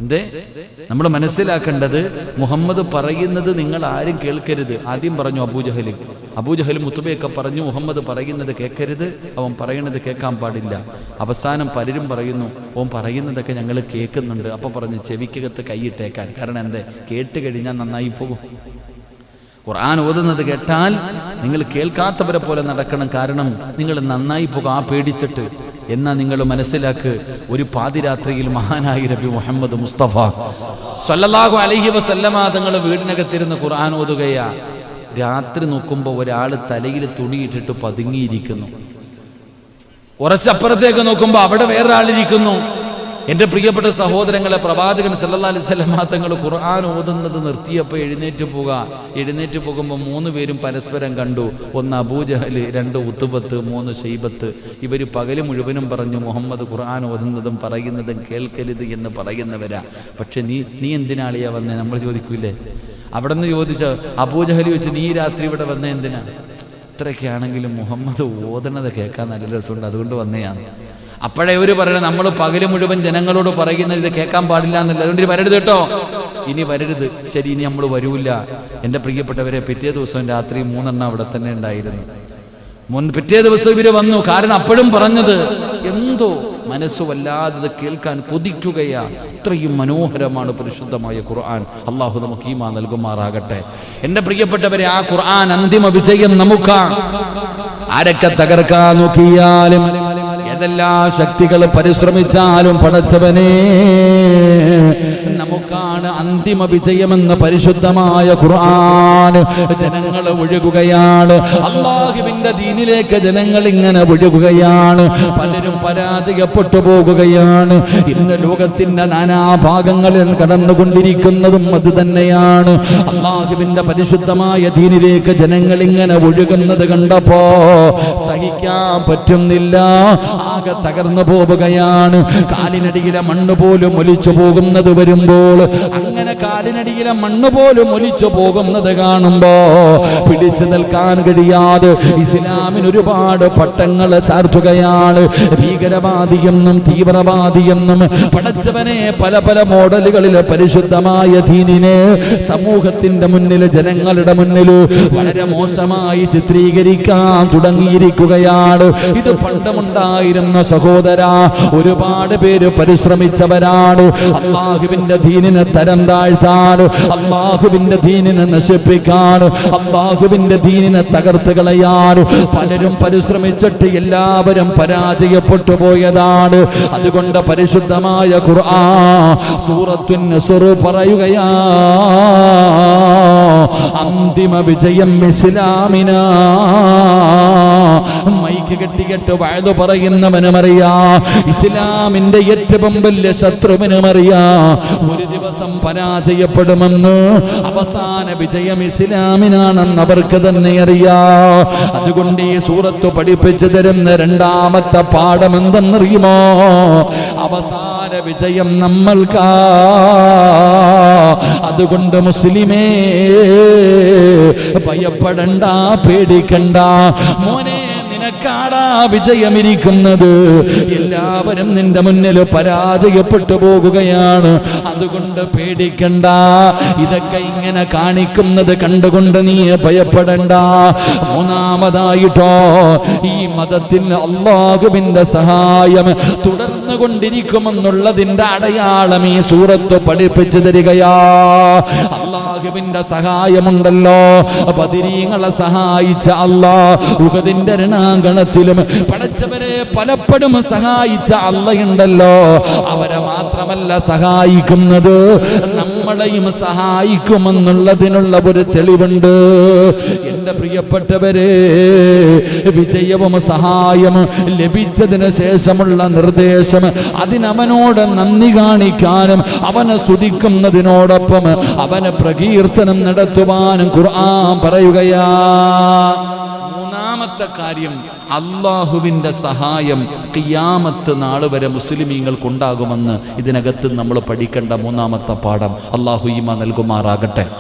എന്തേ നമ്മൾ മനസ്സിലാക്കേണ്ടത് മുഹമ്മദ് പറയുന്നത് നിങ്ങൾ ആരും കേൾക്കരുത്. ആദ്യം പറഞ്ഞു അബൂജഹലി അബൂജഹൽ മുത്തുബയൊക്കെ പറഞ്ഞു മുഹമ്മദ് പറയുന്നത് കേൾക്കരുത്. അവൻ പറയുന്നത് കേൾക്കാൻ പാടില്ല. അവസാനം പലരും പറയുന്നു ഓൻ പറയുന്നതൊക്കെ ഞങ്ങൾ കേൾക്കുന്നുണ്ട്. അപ്പൊ പറഞ്ഞു ചെവിക്കകത്ത് കൈയിട്ടേക്കാൻ. കാരണം എന്തേ? കേട്ട് കഴിഞ്ഞാൽ നന്നായി പോകും. ഖുർആൻ ഓതുന്നത് കേട്ടാൽ നിങ്ങൾ കേൾക്കാത്തവരെ പോലെ നടക്കണം. കാരണം നിങ്ങൾ നന്നായി പോകും. ആ പേടിച്ചിട്ട്. എന്നാ നിങ്ങൾ മനസ്സിലാക്ക് ഒരു പാതിരാത്രിയിൽ മഹാനായി നബി മുഹമ്മദ് മുസ്തഫ. സല്ലല്ലാഹു അലഹി വസല്ലമ തങ്ങൾ വീടിനകത്തിരുന്ന് ഖുർആൻ ഓതുകയാ. രാത്രി നോക്കുമ്പോൾ ഒരാൾ തലയിൽ തുണിയിട്ടിട്ട് പതുങ്ങിയിരിക്കുന്നു. കുറച്ചപ്പുറത്തേക്ക് നോക്കുമ്പോൾ അവിടെ വേറൊരാളിരിക്കുന്നു. എന്റെ പ്രിയപ്പെട്ട സഹോദരങ്ങളെ പ്രവാചകൻ സല്ലാ അലൈഹി സ്വലമ തങ്ങൾ ഖുർആൻ ഓതുന്നത് നിർത്തിയപ്പോൾ എഴുന്നേറ്റ് പോകുക എഴുന്നേറ്റ് പോകുമ്പോൾ മൂന്ന് പേരും പരസ്പരം കണ്ടു. ഒന്ന് അബൂജഹൽ രണ്ട് ഉത്തുബത്ത് മൂന്ന് ഷെയ്ബത്ത് ഇവർ പകൽ മുഴുവനും പറഞ്ഞു മുഹമ്മദ് ഖുർആൻ ഓതുന്നതും പറയുന്നതും കേൾക്കരുത് എന്ന് പറയുന്നവരാ. പക്ഷെ നീ നീ എന്തിനാളിയാ വന്നേ? നമ്മൾ ചോദിക്കൂലേ? അവിടെ നിന്ന് ചോദിച്ച അബൂജഹലി വെച്ച് നീ രാത്രി ഇവിടെ വന്നേ എന്തിനാ? ഇത്രയൊക്കെയാണെങ്കിലും മുഹമ്മദ് ഓതണത് കേൾക്കാൻ നല്ല രസമുണ്ട്. അതുകൊണ്ട് വന്നെയാണ്. അപ്പോഴേ ഇവർ പറയണം നമ്മൾ പകൽ മുഴുവൻ ജനങ്ങളോട് പറയുന്നത് ഇത് കേൾക്കാൻ പാടില്ല എന്നല്ല. അതുകൊണ്ട് വരരുത് കേട്ടോ. ഇനി വരരുത്. ശരി ഇനി നമ്മൾ വരൂല്ല എന്റെ പ്രിയപ്പെട്ടവരെ പിറ്റേ ദിവസം രാത്രി മൂന്നെണ്ണം അവിടെ തന്നെ ഉണ്ടായിരുന്നു. മുൻ പിറ്റേ ദിവസം ഇവർ വന്നു. കാരണം അപ്പോഴും പറഞ്ഞത് എന്തോ മനസ്സ് വല്ലാതെ കേൾക്കാൻ കൊതിക്കുകയാ. ഇത്രയും മനോഹരമാണ് പരിശുദ്ധമായ ഖുർആൻ. അള്ളാഹു നമുക്ക് ഈമാ നൽകുമാറാകട്ടെ. എന്റെ പ്രിയപ്പെട്ടവരെ ആ ഖുർആൻ അന്തിമ വിജയം നമുക്കാണ്. ആരൊക്കെ തകർക്കാൻ നോക്കിയാലും ഏതെല്ലാം ശക്തികൾ പരിശ്രമിച്ചാലും പടച്ചവനെ നമുക്കാണ് അന്തിമ വിജയമെന്ന പരിശുദ്ധമായ ഖുർആൻ ജനങ്ങൾ ഒഴുകുകയാണ്. അള്ളാഹുവിന്റെ ദീനിലേക്ക് ജനങ്ങൾ ഇങ്ങനെ ഒഴുകുകയാണ്. പലരും പരാജയപ്പെട്ടു പോകുകയാണ്. ഇന്ന് ലോകത്തിന്റെ നാനാഭാഗങ്ങളിൽ കടന്നുകൊണ്ടിരിക്കുന്നതും അത് തന്നെയാണ്. അള്ളാഹുവിന്റെ പരിശുദ്ധമായ ദീനിലേക്ക് ജനങ്ങൾ ഇങ്ങനെ ഒഴുകുന്നത് കണ്ടപ്പോ സഹിക്കാൻ പറ്റുന്നില്ല. ആകെ തകർന്നു പോവുകയാണ്. കാലിനടിയിലെ മണ്ണ് പോലും ഒലിച്ചു പോകുന്നത് വരുമ്പോൾ അങ്ങനെ കാലിനടിയിലെ മണ്ണ് പോലും ഒലിച്ചു പോകുന്നത് കാണുമ്പോ പിടിച്ചു നിൽക്കാൻ കഴിയാതെ ഇസ്ലാമിന് ഒരുപാട് പട്ടങ്ങൾ ചാർത്തുകയാണ്. ഭീകരവാദിയെന്നും തീവ്രവാദിയെന്നും പടച്ചവനെ പല പല മോഡലുകളിൽ പരിശുദ്ധമായ ദീനിനെ സമൂഹത്തിന്റെ മുന്നിൽ ജനങ്ങളുടെ മുന്നിൽ വളരെ മോശമായി ചിത്രീകരിക്കാൻ തുടങ്ങിയിരിക്കുകയാണ്. ഇത് പണ്ടുമുണ്ടായിരുന്ന സഹോദര ഒരുപാട് പേര് പരിശ്രമിച്ചവരാണ്. അള്ളാഹുവിന്റെ ദീനിനെ തരം താഴ്ത്താൻ അള്ളാഹുവിന്റെ ദീനിനെ നശിപ്പിക്കാൻ അള്ളാഹുവിന്റെ ദീനിനെ തകർത്ത് കളയാൻ പലരും പരിശ്രമിച്ചിട്ട് എല്ലാവരും പരാജയപ്പെട്ടു പോയതാണ്. അതുകൊണ്ട് പരിശുദ്ധമായ ഖുർആൻ സൂറത്തുൻ പറയുകയാ അന്തിമ വിജയം ഇസ്ലാമിനാ. മൈക്ക് കെട്ടിക്കെട്ട് വഴുതു പറയുന്നവനും അറിയാ ഇസ്ലാമിന്റെ ഏറ്റവും വലിയ ശത്രുവിനും അറിയാ ഒരു ദിവസം പരാജയപ്പെടുമെന്ന് അവസാന വിജയം ഇസ്ലാമിനാണെന്ന് അവർക്ക് തന്നെ അറിയാ. അതുകൊണ്ട് ഈ സൂറത്ത് പഠിപ്പിച്ചു തരുന്ന രണ്ടാമത്തെ പാഠം എന്തെന്നറിയുമോ അവസാന വിജയം നമ്മൾക്കാ. അതുകൊണ്ട് മുസ്ലിമേ ഭയപ്പെടണ്ട പേടിക്കണ്ട. മോനെ നിനക്കാടാ വിജയമിരിക്കുന്നത്? എല്ലാവരും നിന്റെ മുന്നിൽ പരാജയപ്പെട്ടു പോകുകയാണ്. അതുകൊണ്ട് പേടിക്കണ്ട. ഇതൊക്കെ ഇങ്ങനെ കാണിക്കുന്നത് കണ്ടുകൊണ്ട് നീ ഭയപ്പെടണ്ട. മൂന്നാമതായിട്ടോ ഈ മതത്തിൽ അള്ളാഹുവിന്റെ സഹായം തുടർന്നു കൊണ്ടിരിക്കുമെന്നുള്ളതിന്റെ അടയാളം ഈ സൂറത്ത് പഠിപ്പിച്ചു തരികയാ. അള്ളാഹുവിന്റെ സഹായമുണ്ടല്ലോ. ബദിരീങ്ങളെ സഹായിച്ച അല്ലാ ഉഹദിന്റെ രണാങ്കണത്തിലും പടച്ചവരെ പലപ്പോഴും സഹായിച്ച അള്ളയുണ്ടല്ലോ. അവരെ മാത്രമല്ല സഹായിക്കുന്നത്. നമ്മളെയും സഹായിക്കുമെന്നുള്ളതിനുള്ള ഒരു തെളിവുണ്ട്. എന്റെ പ്രിയപ്പെട്ടവരെ വിജയവും സഹായം ലഭിച്ചതിന് ശേഷമുള്ള നിർദ്ദേശം അതിനവനോട് നന്ദി കാണിക്കാനും അവനെ സ്തുതിക്കുന്നതിനോടൊപ്പം അവനെ പ്രകീർത്തനം നടത്തുവാനും ഖുർആൻ പറയുകയാ. മൂന്നാമത്തെ കാര്യം അള്ളാഹുവിന്റെ സഹായം കിയാമത്ത് നാൾ വരെ മുസ്ലിമീങ്ങൾക്കുണ്ടാകുമെന്ന് ഇതിനകത്ത് നമ്മൾ പഠിക്കേണ്ട മൂന്നാമത്തെ പാഠം. അള്ളാഹു ഈമ നൽകുമാറാകട്ടെ.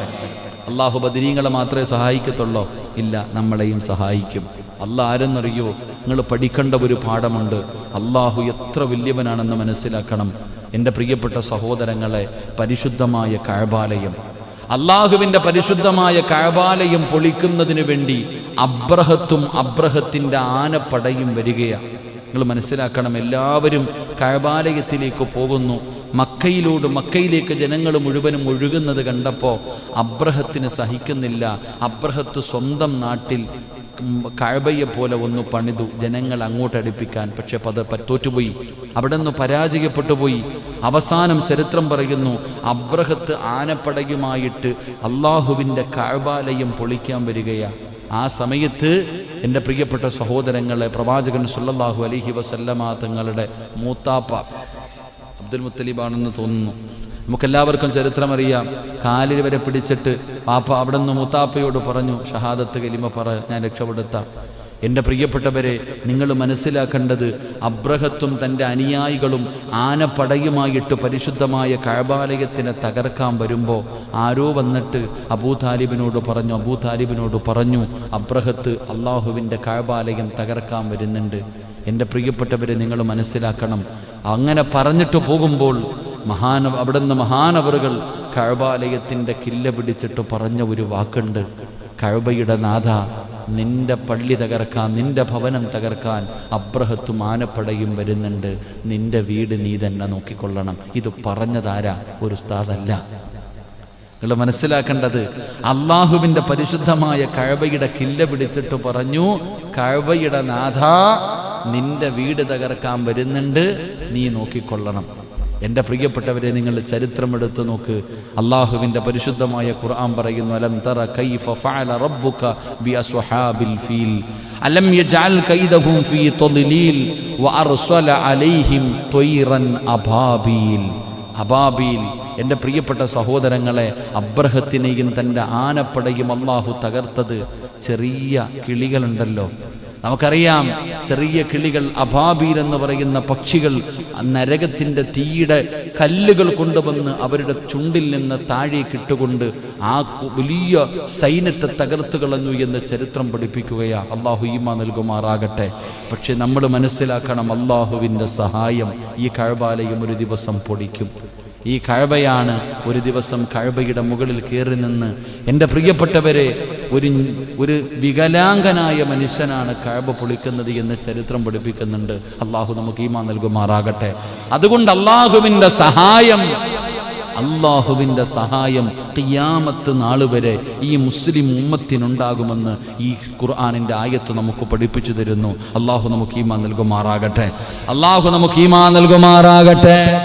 അള്ളാഹു ബദിരീങ്ങളെ മാത്രമേ സഹായിക്കത്തുള്ളോ? ഇല്ല നമ്മളെയും സഹായിക്കും. അള്ളാഹ് ആരെന്നറിയോ? നിങ്ങൾ പഠിക്കേണ്ട ഒരു പാഠമുണ്ട്. അള്ളാഹു എത്ര വലിയവനാണെന്ന് മനസ്സിലാക്കണം. എന്റെ പ്രിയപ്പെട്ട സഹോദരങ്ങളെ പരിശുദ്ധമായ കഴബാലയം. അള്ളാഹുവിന്റെ പരിശുദ്ധമായ കഴബാലയം പൊളിക്കുന്നതിന് വേണ്ടി അബ്രഹത്തും അബ്രഹത്തിന്റെ ആനപ്പടയും വരികയാണ്. നിങ്ങൾ മനസ്സിലാക്കണം എല്ലാവരും കഴബാലയത്തിലേക്ക് പോകുന്നു. മക്കയിലോട് മക്കയിലേക്ക് ജനങ്ങൾ മുഴുവനും ഒഴുകുന്നത് കണ്ടപ്പോൾ അബ്രഹത്തിന് സഹിക്കുന്നില്ല. അബ്രഹത്ത് സ്വന്തം നാട്ടിൽ കഴബയെ പോലെ ഒന്ന് പണിതു. ജനങ്ങൾ അങ്ങോട്ട് അടുപ്പിക്കാൻ പക്ഷെ പത് തോറ്റുപോയി. അവിടെ നിന്ന് പരാജയപ്പെട്ടു പോയി. അവസാനം ചരിത്രം പറയുന്നു അബ്രഹത്ത് ആനപ്പടയുമായിട്ട് അള്ളാഹുവിന്റെ കഴബാലയം പൊളിക്കാൻ വരികയാണ്. ആ സമയത്ത് എന്റെ പ്രിയപ്പെട്ട സഹോദരങ്ങളെ പ്രവാചകൻ സുല്ലാഹു അലൈഹി വസല്ലമാ തങ്ങളുടെ മൂത്താപ്പ അബ്ദുൽ മുത്തലിബാണെന്ന് തോന്നുന്നു. നമുക്കെല്ലാവർക്കും ചരിത്രമറിയാം. കാലിൽ വരെ പിടിച്ചിട്ട് പാപ്പ അവിടെ നിന്ന് മുത്താപ്പയോട് പറഞ്ഞു ഷഹാദത്ത് കലിമ പറ ഞാൻ രക്ഷപ്പെടുത്താം. എന്റെ പ്രിയപ്പെട്ടവരെ നിങ്ങൾ മനസ്സിലാക്കേണ്ടത് അബ്രഹത്തും തന്റെ അനുയായികളും ആനപ്പടയുമായിട്ട് പരിശുദ്ധമായ കഴബാലയത്തിനെ തകർക്കാൻ വരുമ്പോൾ ആരോ വന്നിട്ട് അബൂ താലിബിനോട് പറഞ്ഞു അബൂ താലിബിനോട് പറഞ്ഞു അബ്രഹത്ത് അള്ളാഹുവിന്റെ കഴബാലയം തകർക്കാൻ വരുന്നുണ്ട്. എന്റെ പ്രിയപ്പെട്ടവരെ നിങ്ങൾ മനസ്സിലാക്കണം. അങ്ങനെ പറഞ്ഞിട്ട് പോകുമ്പോൾ മഹാന അവിടുന്ന് മഹാനവറുകൾ കഴബാലയത്തിന്റെ കില്ല പിടിച്ചിട്ട് പറഞ്ഞ ഒരു വാക്കുണ്ട്. കഴബയുടെ നാഥ നിന്റെ പള്ളി തകർക്കാൻ നിന്റെ ഭവനം തകർക്കാൻ അബ്രഹത്തും ആനപ്പടയും വരുന്നുണ്ട്. നിന്റെ വീട് നീ തന്നെ നോക്കിക്കൊള്ളണം. ഇത് പറഞ്ഞതാരാ? ഒരു ഉസ്താദല്ല. നിങ്ങൾ മനസ്സിലാക്കേണ്ടത് അള്ളാഹുവിന്റെ പരിശുദ്ധമായ കഴവയുടെ കില്ല പിടിച്ചിട്ട് പറഞ്ഞു കഴവയുടെ നാഥ നിന്റെ വീട് തകർക്കാൻ വരുന്നുണ്ട് നീ നോക്കിക്കൊള്ളണം. എന്റെ പ്രിയപ്പെട്ടവരെ നിങ്ങൾ ചരിത്രമെടുത്ത് നോക്ക്. അള്ളാഹുവിന്റെ പരിശുദ്ധമായ ഖുർആൻ പറയുന്നു അലം തറ കൈഫ ഫഅല റബ്ബുക ബി ഫീൽ. അലം യജഅൽ കൈദഹും ഫീ തദ്ലീൽ വഅർസല അലൈഹിം ത്വയ്റൻ അബാബീൽ. അബാബീൽ. എന്റെ പ്രിയപ്പെട്ട സഹോദരങ്ങളെ അബ്രഹത്തിനെയും തന്റെ ആനപ്പടയും അള്ളാഹു തകർത്തത് ചെറിയ കിളികളുണ്ടല്ലോ. നമുക്കറിയാം ചെറിയ കിളികൾ അഭാബീർ എന്ന് പറയുന്ന പക്ഷികൾ നരകത്തിന്റെ തീയുടെ കല്ലുകൾ കൊണ്ടുവന്ന് അവരുടെ ചുണ്ടിൽ നിന്ന് താഴേക്ക് ഇട്ടുകൊണ്ട് ആ വലിയ സൈന്യത്തെ തകർത്തു കളഞ്ഞു എന്ന് ചരിത്രം പഠിപ്പിക്കുകയാണ് അള്ളാഹു ഈമ നൽകുമാറാകട്ടെ. പക്ഷെ നമ്മൾ മനസ്സിലാക്കണം അള്ളാഹുവിന്റെ സഹായം ഈ കഴബാലയം ഒരു ദിവസം പൊടിക്കും. ഈ കഴബയാണ് ഒരു ദിവസം കഴബയുടെ മുകളിൽ കയറി നിന്ന് എന്റെ പ്രിയപ്പെട്ടവരെ ഒരു ഒരു വികലാംഗനായ മനുഷ്യനാണ് കഴബ പൊളിക്കുന്നത് എന്ന് ചരിത്രം പഠിപ്പിക്കുന്നുണ്ട്. അള്ളാഹു നമുക്ക് ഈമാ നൽകുമാറാകട്ടെ. അതുകൊണ്ട് അള്ളാഹുവിന്റെ സഹായം അള്ളാഹുവിന്റെ സഹായം ഖിയാമത്ത് നാൾ വരെ ഈ മുസ്ലിം ഉമ്മത്തിനുണ്ടാകുമെന്ന് ഈ ഖുർആാനിന്റെ ആയത്ത് നമുക്ക് പഠിപ്പിച്ചു തരുന്നു. അള്ളാഹു നമുക്ക് ഈമാ നൽകുമാറാകട്ടെ. അള്ളാഹു നമുക്ക് ഈമാ നൽകുമാറാകട്ടെ.